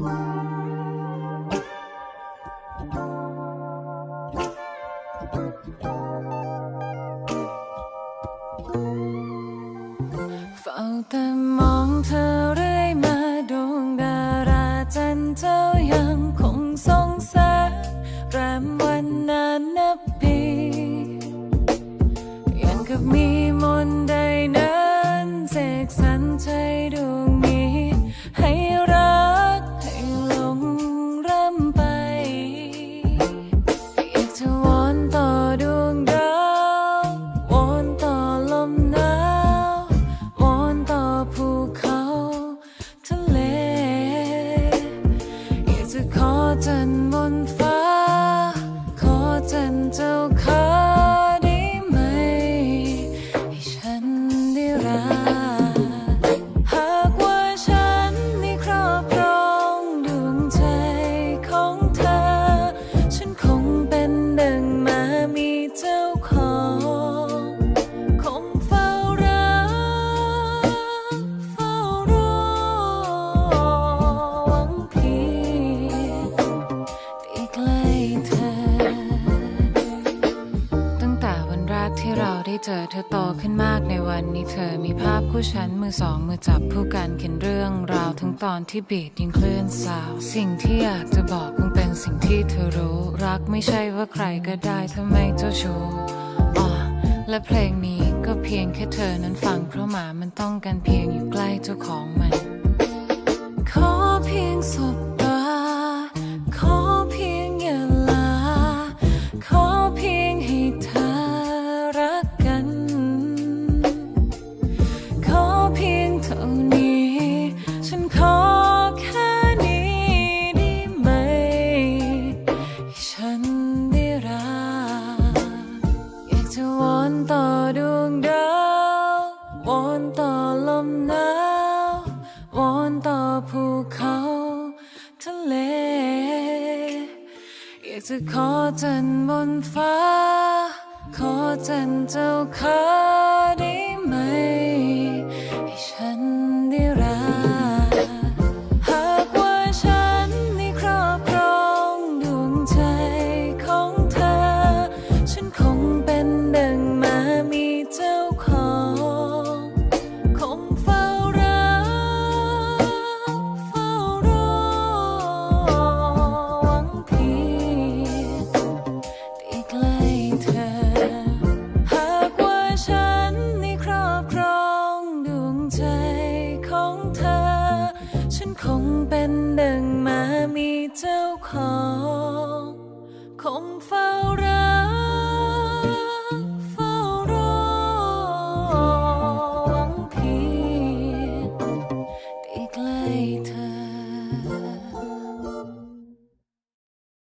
เฝ้าแต่มองเธอเรื่อยมาดวงดาราจันทร์เจ้ายังคงสงแสงแรมวันนานนับปียังกับมี อ ได้เจอเธอโตขึ้นมากในวันนี้เธอมีภาพคู่ฉันมือสองมือจับผู้กันเขียนเรื่องราวทั้งตอนที่บีดยังเคลื่อนสาว สิ่งที่อยากจะบอกคงเป็นสิ่งที่เธอรู้ รักไม่ใช่ว่าใครก็ได้ทำไมเจ้าชู้อ๋อและเพลงนี้ก็เพียงแค่เธอนั้นฟังเพราะหมามันต้องการเพียงอยู่ใกล้เจ้าของมัน ขอเพียงสบ จะวอนต่อดวงดาววอนต่อลมหนาววอนต่อภูเขาทะเล อยากจะขอจันบนฟ้า ขอจันเจ้าขา งเป็นดังมามีเจ้าของ คงเฝ้ารัก